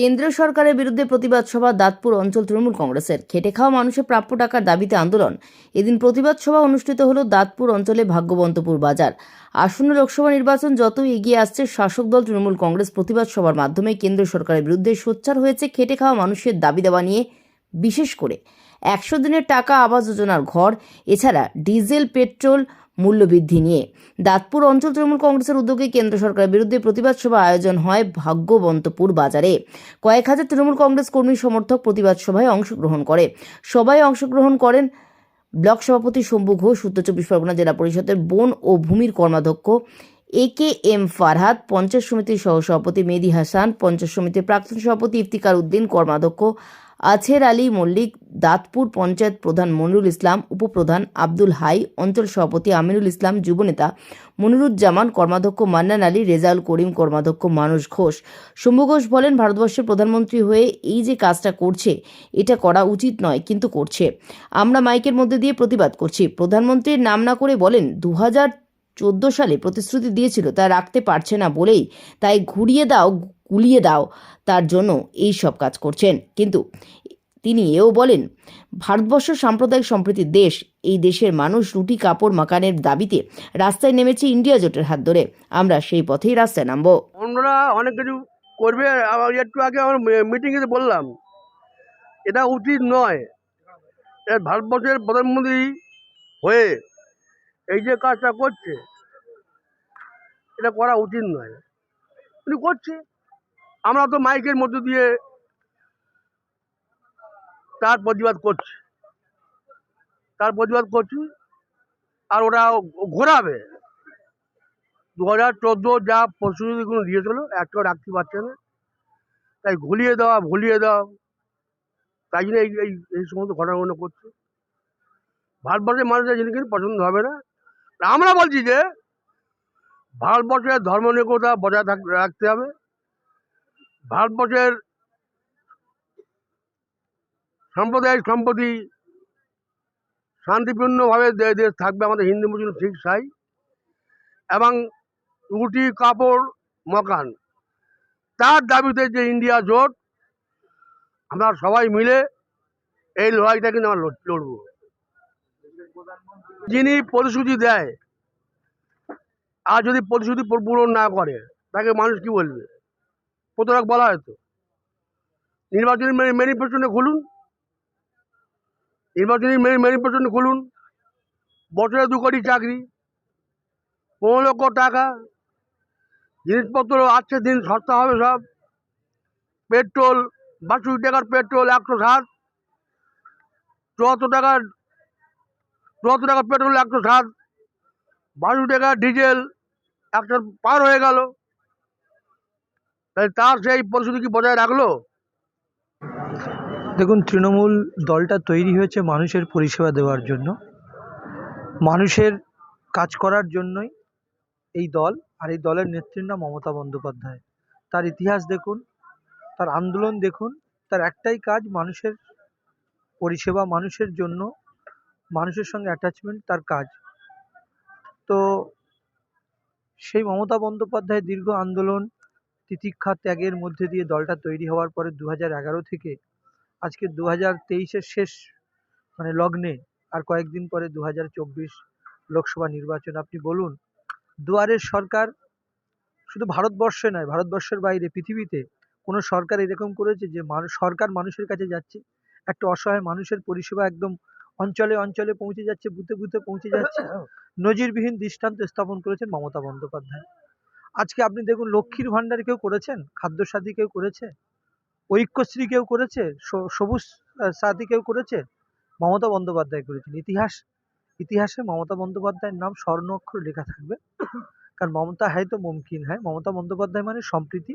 কেন্দ্রীয় সরকারের বিরুদ্ধে প্রতিবাদ সভা দাঁতপুর অঞ্চল তৃণমূল কংগ্রেসের। খেটে খাওয়া মানুষের প্রাপ্য টাকার দাবিতে আন্দোলন। এদিন প্রতিবাদ সভা অনুষ্ঠিত হল দাঁতপুর অঞ্চলে ভাগ্যবন্তপুর বাজার। আসন্ন লোকসভা নির্বাচন যতই এগিয়ে আসছে, শাসক দল তৃণমূল কংগ্রেস প্রতিবাদ সভার মাধ্যমে কেন্দ্র সরকারের বিরুদ্ধে সোচ্চার হয়েছে খেটে খাওয়া মানুষের দাবি দেওয়া নিয়ে, বিশেষ করে। একশো দিনের টাকা আবাস যোজনার ঘর, এছাড়া ডিজেল, পেট্রোল মূল্যবৃদ্ধি নিয়ে। দাঁতপুর অঞ্চল তৃণমূল কংগ্রেসের উদ্যোগে কেন্দ্র সরকারের বিরুদ্ধে প্রতিবাদ সভা আয়োজন হয় ভাগ্যবন্তপুর বাজারে। কয়েক হাজার তৃণমূল কংগ্রেস কর্মী সমর্থক প্রতিবাদ সভায় অংশগ্রহণ করে। সবাই অংশগ্রহণ করেন ব্লক সভাপতি শম্ভু ঘোষ, উত্তর চব্বিশ পরগনা জেলা পরিষদের বন ও ভূমির কর্মাধ্যক্ষ A K M Farhad, panchayat সমিতির সহসভাপতি মেহেদি হাসান, পঞ্চায়েত সমিতির প্রাক্তন সভাপতি ইফতিকার উদ্দিন কর্মাধ্যক্ষ আছের আলী মল্লিক, দাঁতপুর পঞ্চায়েত প্রধান মনিরুল ইসলাম, উপপ্রধান আব্দুল হাই, অঞ্চল সভাপতি আমিনুল ইসলাম, যুবনেতা মনিরুজ্জামান, কর্মাধ্যক্ষ মান্নান আলী, রেজাউল করিম, কর্মাধ্যক্ষ মানুষ ঘোষ। শম্ভু ঘোষ বলেন, ভারতবর্ষের প্রধানমন্ত্রী হয়ে এই যে কাজটা করছে, এটা করা উচিত নয়, কিন্তু করছে। আমরা মাইকের মধ্যে দিয়ে প্রতিবাদ করছি। প্রধানমন্ত্রীর নাম না করে বলেন দু হাজার চোদ্দ সালে প্রতিশ্রুতি দিয়েছিল, তা রাখতে পারছে না বলেই। তাই ঘুরিয়ে দাও, গুলিয়ে দাও। তার জন্য এই সব কাজ করছেন। কিন্তু তিনি এও বলেন, ভারতবর্ষ সাম্প্রদায়িক সম্প্রীতির দেশ। এই দেশের মানুষ রুটি, কাপড়, মাকানের দাবিতে রাস্তায় নেমেছে ইন্ডিয়া জোটের হাত ধরে। আমরা সেই পথেই রাস্তায় নামবো। অন্যরা অনেক কিছু করবে। একটু আগে আমার মিটিংয়ে বললাম, এটা উচিত নয়। ভারতবর্ষের প্রধানমন্ত্রী হয়ে এই যে কাজটা করছে, এটা করা উচিত নয়। উনি করছে। আমরা তো মাইকের মধ্যে দিয়ে তার প্রতিবাদ করছি। তার প্রতিবাদ করছি আর ওরা ঘোরাবে। দু হাজার চোদ্দ যা প্রস্তুতিগুলো দিয়েছিল, একটাও রাখতে পারছে না। তাই ঘুলিয়ে দেওয়া ভুলিয়ে দেওয়া তাই জন্য এই এই সমস্ত ঘটনাগুলো করছে। ভারতবর্ষের মানুষের জিনিস কিন্তু পছন্দ হবে না। আমরা বলছি যে ভারতবর্ষের ধর্ম ধর্মনিরপেক্ষতা বজায় থাক, রাখতে হবে। ভারতবর্ষের সাম্প্রদায়িক সম্পত্তি শান্তিপূর্ণভাবে দেশ থাকবে আমাদের হিন্দু, মুসলিম, শিখ, সাই এবং রুটি, কাপড়, মকান। তার দাবিতে যে ইন্ডিয়া জোট, আমরা সবাই মিলে এই লড়াইটা কিন্তু আমরা লড়- লড়ব। যিনি প্রতিশ্রুতি দেয়, আর যদি প্রতিশ্রুতি পূরণ না করে, তাকে মানুষ কি বলবে? প্রতারক বলা হয়তো নির্বাচনী ম্যানিফেস্টোনে খুলুন। নির্বাচনী ম্যানিফেস্টোনে খুলুন। বছরে দু কোটি চাকরি, পনেরো লক্ষ টাকা, জিনিসপত্র আছে দিন সস্তা হবে সব। পেট্রোল, বাষট্টি টাকার পেট্রোল একশো সাত চুয়াত্তর টাকার চুয়াত্তর টাকা পেট্রোল, একশো সাত বাষট্টি টাকা ডিজেল, একশো পার হয়ে গেল। তাই তার সেই পরিস্থিতি কি বজায় রাখল? দেখুন, তৃণমূল দলটা তৈরি হয়েছে মানুষের পরিষেবা দেওয়ার জন্য। মানুষের কাজ করার জন্যই এই দল, আর এই দলের নেত্রীর নাম মমতা বন্দ্যোপাধ্যায়। তার ইতিহাস দেখুন, তার আন্দোলন দেখুন, তার একটাই কাজ মানুষের পরিষেবা, মানুষের জন্য মানুষের সঙ্গে অ্যাটাচমেন্ট তার কাজ। তো সেই মমতা বন্দ্যোপাধ্যায় দীর্ঘ আন্দোলন, তিতিক্ষা ত্যাগের মধ্যে দিয়ে দলটা তৈরি হওয়ার পরে দু হাজার এগারো থেকে আজকে দু হাজার শেষ মানে লগ্নে আর কয়েকদিন পরে দু হাজার চব্বিশ লোকসভা নির্বাচন। আপনি বলুন, দুয়ারের সরকার শুধু ভারতবর্ষে নয়, ভারতবর্ষের বাইরে, পৃথিবীতে কোনো সরকার এরকম করেছে যে মানুষ সরকার মানুষের কাছে যাচ্ছে, একটা অসহায় মানুষের পরিষেবা একদম অঞ্চলে অঞ্চলে পৌঁছে যাচ্ছে বুথে বুথে পৌঁছে যাচ্ছে। নজিরবিহীন দৃষ্টান্ত স্থাপন করেছেন মমতা বন্দ্যোপাধ্যায়। আজকে আপনি দেখুন লক্ষ্মীর ভাণ্ডার কেউ করেছেন? খাদ্যসাথী কেউ করেছে? ঐক্যশ্রী কেউ করেছে? সবুজ সাথী কেউ করেছে? মমতা বন্দ্যোপাধ্যায় করেছেন। ইতিহাস ইতিহাসে মমতা বন্দ্যোপাধ্যায়ের নাম স্বর্ণ অক্ষর লেখা থাকবে। কারণ মমতা হ্যায় তো মুমকিন হ্যায়। মমতা বন্দ্যোপাধ্যায় মানে সম্প্রীতি।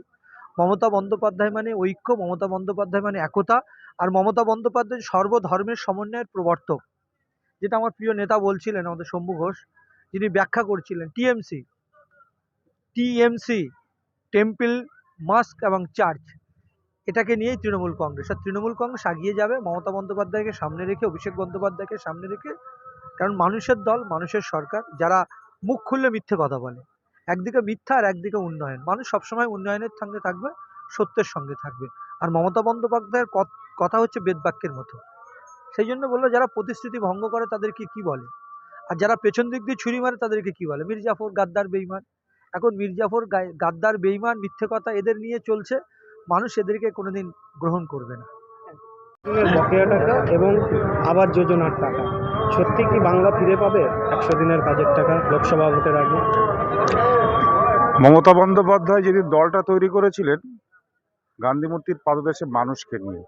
মমতা বন্দ্যোপাধ্যায় মানে ঐক্য, মমতা বন্দ্যোপাধ্যায় মানে একতা, আর মমতা বন্দ্যোপাধ্যায় সর্বধর্মের সমন্বয়ের প্রবর্তক। যেটা আমার প্রিয় নেতা বলছিলেন আমাদের শম্ভু ঘোষ, যিনি ব্যাখ্যা করছিলেন, টিএমসি টিএমসি, টেম্পল, মাস্ক এবং চার্চ, এটাকে নিয়েই তৃণমূল কংগ্রেস। আর তৃণমূল কংগ্রেস এগিয়ে যাবে মমতা বন্দ্যোপাধ্যায়কে সামনে রেখে, অভিষেক বন্দ্যোপাধ্যায়কে সামনে রেখে, কারণ মানুষের দল, মানুষের সরকার, যারা মুখ খুললে মিথ্যে কথা বলে। একদিকে মিথ্যা আর একদিকে উন্নয়ন। মানুষ সবসময় উন্নয়নের সঙ্গে থাকবে, সত্যের সঙ্গে থাকবে। আর মমতা বন্দ্যোপাধ্যায়ের কথা হচ্ছে বেদবাক্যের মতো। সেই জন্য বলল, যারা প্রতিশ্রুতি ভঙ্গ করে তাদেরকে কি বলে? আর যারা পেছন দিক দিয়ে ছুরি মারে তাদেরকে কি বলে? মির্জাফর গাদ্দার বেইমান। এখন মির্জাফর গাদ্দার বেইমান, মিথ্যে কথা এদের নিয়ে চলছে। মানুষ এদেরকে কোনোদিন গ্রহণ করবে না। বকেয়া টাকা এবং আবাস যোজনার টাকা। সত্যি কি বাংলা ফিরে পাবে? একশো দিনের কাজের টাকা লোকসভা ভোটের আগে। মমতা বন্দ্যোপাধ্যায় যেদিন দলটা তৈরি করেছিলেন গান্ধীমূর্তির পাদদেশে মানুষকে নিয়ে,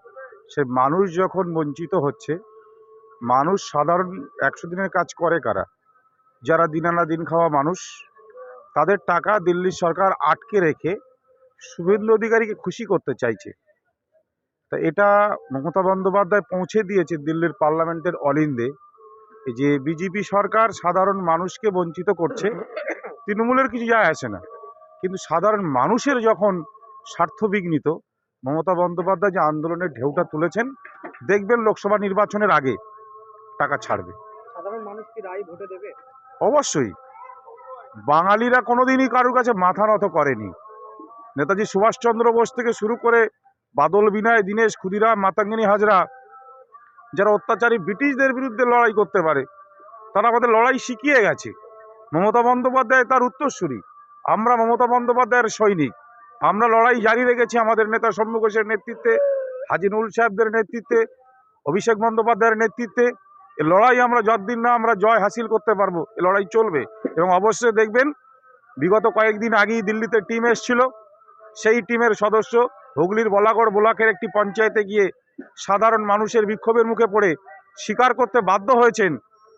সে মানুষ যখন বঞ্চিত হচ্ছে, মানুষ সাধারণ একশো দিনের কাজ করে কারা? যারা দিন আনা দিন খাওয়া মানুষ, তাদের টাকা দিল্লির সরকার আটকে রেখে শুভেন্দু অধিকারীকে খুশি করতে চাইছে। তা এটা মমতা বন্দ্যোপাধ্যায় পৌঁছে দিয়েছে দিল্লির পার্লামেন্টের অলিন্দে, যে বিজেপি সরকার সাধারণ মানুষকে বঞ্চিত করছে তৃণমূলের কিছু যায় আসে না। কিন্তু সাধারণ মানুষের যখন স্বার্থ বিঘ্নিত মমতা বন্দ্যোপাধ্যায় যে আন্দোলনের ঢেউটা তুলেছেন দেখবেন লোকসভা নির্বাচনের আগে টাকা ছাড়বে। সাধারণ মানুষ কি রায় ভোটে দেবে? অবশ্যই। বাঙালিরা কোনোদিনই কারোর কাছে মাথা নত করেনি। নেতাজি সুভাষচন্দ্র বোস থেকে শুরু করে বাদল বিনয় দীনেশ ক্ষুদিরাম মাতাঙ্গিনী হাজরা যারা অত্যাচারী ব্রিটিশদের বিরুদ্ধে লড়াই করতে পারে তারা আমাদের লড়াই শিখিয়ে গেছে। মমতা বন্দ্যোপাধ্যায় তার উত্তরসূরি। আমরা মমতা বন্দ্যোপাধ্যায়ের সৈনিক। আমরা লড়াই জারি রেখেছি আমাদের নেতা শম্ভু ঘোষের নেতৃত্বে হাজিনুল সাহেবদের নেতৃত্বে, অভিষেক বন্দ্যোপাধ্যায়ের নেতৃত্বে। এ লড়াই আমরা যতদিন না আমরা জয় হাসিল করতে পারব, এ লড়াই চলবে। এবং অবশ্যই দেখবেন, বিগত কয়েকদিন আগেই দিল্লিতে টিম এসছিল। সেই টিমের সদস্য হুগলির বলাগড় বোলাকের একটি পঞ্চায়েতে গিয়ে সাধারণ মানুষের বিক্ষোভের মুখে পড়ে স্বীকার করতে বাধ্য হয়েছেন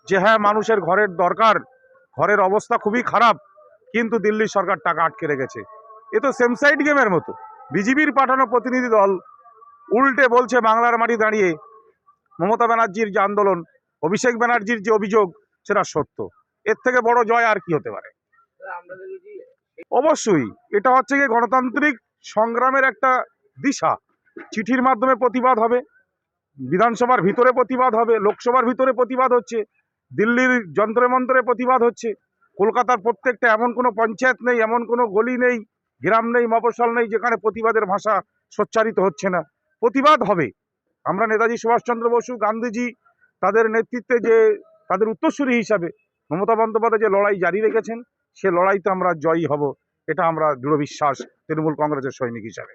যে হ্যাঁ মানুষের ঘরের দরকার। ঘরের অবস্থা খুবই খারাপ, কিন্তু দিল্লির সরকার টাকা আটকে রেখেছে। এ তো সেম সাইড গেমের মতো। বিজেপির পাঠানো প্রতিনিধি দল উল্টে বলছে, বাংলার মাটি দাঁড়িয়ে মমতা ব্যানার্জির যে আন্দোলন, অভিষেক ব্যানার্জির যে অভিযোগ, সেটা সত্য। এর থেকে বড় জয় আর কি হতে পারে? অবশ্যই, এটা হচ্ছে গিয়ে গণতান্ত্রিক সংগ্রামের একটা দিশা। চিঠির মাধ্যমে প্রতিবাদ হবে, বিধানসভার ভিতরে প্রতিবাদ হবে, লোকসভার ভিতরে প্রতিবাদ হচ্ছে। দিল্লির যন্ত্রে মন্ত্রে প্রতিবাদ হচ্ছে। কলকাতার প্রত্যেকটা এমন কোনো পঞ্চায়েত নেই, এমন কোনো গলি নেই, গ্রাম নেই, মফস্বল নেই, যেখানে প্রতিবাদের ভাষা সোচ্চারিত হচ্ছে না। প্রতিবাদ হবে। আমরা নেতাজি সুভাষচন্দ্র বসু, গান্ধীজি তাদের নেতৃত্বে যে, তাদের উত্তরসূরি হিসাবে মমতা বন্দ্যোপাধ্যায় যে লড়াই জারি রেখেছেন, সে লড়াইতে আমরা জয়ী হব, এটা আমরা দৃঢ় বিশ্বাস তৃণমূল কংগ্রেসের সৈনিক হিসাবে।